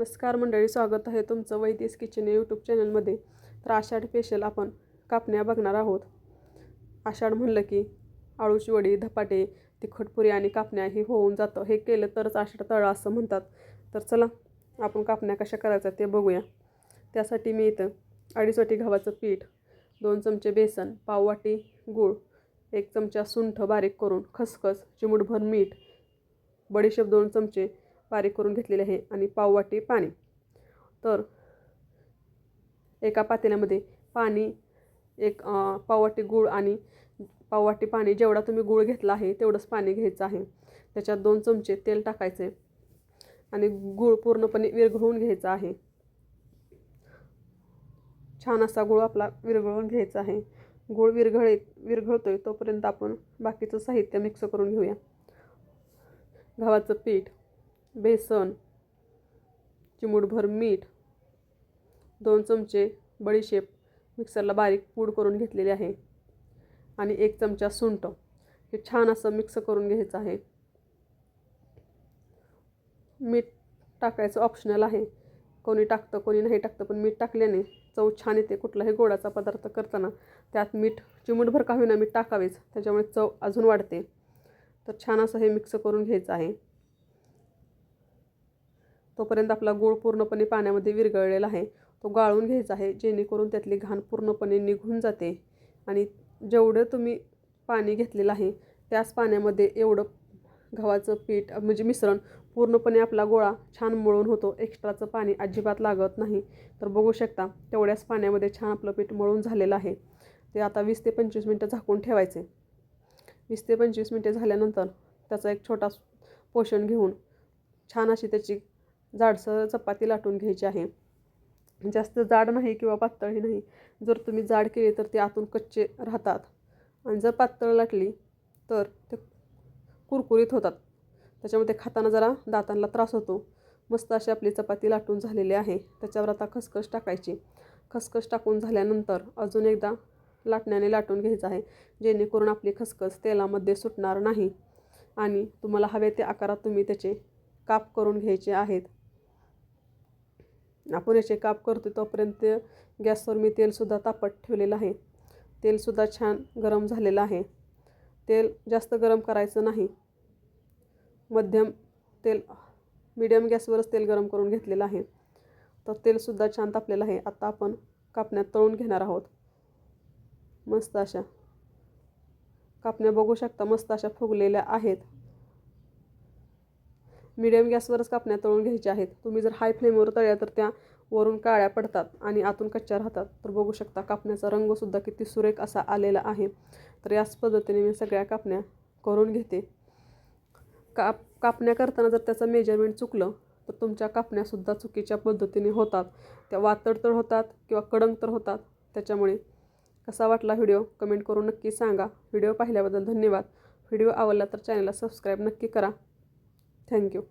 नमस्कार मंडळी स्वागत आहे तुमचं वैदिस किचन यूट्यूब चॅनलमध्ये तर आषाढ स्पेशल आपण कापण्या बघणार आहोत. आषाढ म्हणलं की आळूची वडी धपाटे तिखटपुरी आणि कापण्या हे होऊन जातं. हे केलं तरच आषाढ तळा असं म्हणतात. तर चला आपण कापण्या कशा करायच्या ते बघूया. त्यासाठी मी इथं अडीच वाटी गव्हाचं पीठ दोन चमचे बेसन पाव वाटी गूळ एक चमचा सुंठ बारीक करून खसखस चिमूटभर मीठ बडीशेप दोन चमचे बारीक करून घेतलेले आहे आणि पाववाटी पाणी. तर एका पातेल्यामध्ये पाणी एक पाववाटी गूळ आणि पाववाटी पाणी जेवढा तुम्ही गूळ घेतला आहे तेवढंच पाणी घ्यायचं आहे. त्याच्यात दोन चमचे तेल टाकायचे आणि गूळ पूर्णपणे विरघळून घ्यायचा आहे. छान असा गूळ आपला विरघळून घ्यायचा आहे. गूळ विरघळे विरघळतोय तोपर्यंत आपण बाकीचं साहित्य मिक्स करून घेऊया. गव्हाचं पीठ. बेसन चिमूटभर मीठ दोन चमचे बडीशेप मिक्सरला बारीक पूड करून घेतलेली आहे आणि एक चमचा सुंठ हे छान असं मिक्स करून घ्यायचं आहे. मीठ टाकायचं ऑप्शनल आहे. कोणी टाकतं कोणी नाही टाकतं पण मीठ टाकल्याने चव छान येते. कुठलाही गोडाचा पदार्थ करताना त्यात मीठ चिमूटभर का होईना मीठ टाकावेच. त्याच्यामुळे चव अजून वाढते. तर छान असं हे मिक्स करून घ्यायचं आहे. तोपर्यंत आपला गूळ पूर्णपणे पाण्यामध्ये विरघळलेला आहे. तो गाळून घ्यायचा आहे जेणेकरून त्यातली घाण पूर्णपणे निघून जाते. आणि जेवढं तुम्ही पाणी घेतलेलं आहे त्याच पाण्यामध्ये एवढं गव्हाचं पीठ म्हणजे मिश्रण पूर्णपणे आपला गोळा छान मळून होतो. एक्स्ट्राचं पाणी अजिबात लागत नाही. तर बघू शकता तेवढ्याच पाण्यामध्ये छान आपलं पीठ मळून झालेलं आहे. ते आता वीस ते पंचवीस मिनटं झाकून ठेवायचे. वीस ते पंचवीस मिनटे झाल्यानंतर त्याचा एक छोटा पोषण घेऊन छान अशी त्याची जाडसर चपाती लाटून घ्यायची आहे. जास्त जाड नाही किंवा पातळही नाही. जर तुम्ही जाड केली तर ते आतून कच्चे राहतात. आणि जर पातळ लाटली तर ते कुरकुरीत होतात. त्याच्यामध्ये खाताना जरा दातांना त्रास होतो. मस्त अशी आपली चपाती लाटून झालेली आहे. त्याच्यावर आता खसखस टाकायची. खसखस टाकून झाल्यानंतर अजून एकदा लाटण्याने लाटून घ्यायचं आहे. जेणेकरून आपली खसखस तेलामध्ये सुटणार नाही. आणि तुम्हाला हवे त्या आकारात तुम्ही त्याचे काप करून घ्यायचे आहेत. आपण याचे काप करतो तोपर्यंत गॅसवर मी तेलसुद्धा तापत ठेवलेलं आहे. तेलसुद्धा छान गरम झालेलं आहे. तेल जास्त गरम करायचं नाही. मध्यम तेल मीडियम गॅसवरच तेल गरम करून घेतलेलं आहे. तर तेलसुद्धा छान तापलेलं आहे. आता आपण कापण्यात तळून घेणार आहोत. मस्त अशा. कापण्या बघू शकता मस्त अशा फुगलेल्या आहेत. मीडियम गॅसवरच कापण्या तळून घ्यायच्या आहेत. तुम्ही जर हाय फ्लेमवर तळल्या तर त्या वरून काळ्या पडतात आणि आतून कच्च्या राहतात. तर बघू शकता कापण्याचा रंगसुद्धा किती सुरेख असा आलेला आहे. तर याच पद्धतीने मी सगळ्या कापण्या करून घेते. काप कापण्या करताना जर त्याचं मेजरमेंट चुकलं तर तुमच्या कापण्यासुद्धा चुकीच्या पद्धतीने होतात. त्या वातड तर होतात किंवा कडंग तर होतात. त्याच्यामुळे कसा वाटला व्हिडिओ कमेंट करून नक्की सांगा. व्हिडिओ पाहिल्याबद्दल धन्यवाद. व्हिडिओ आवडला तर चॅनलला सबस्क्राईब नक्की करा. Thank you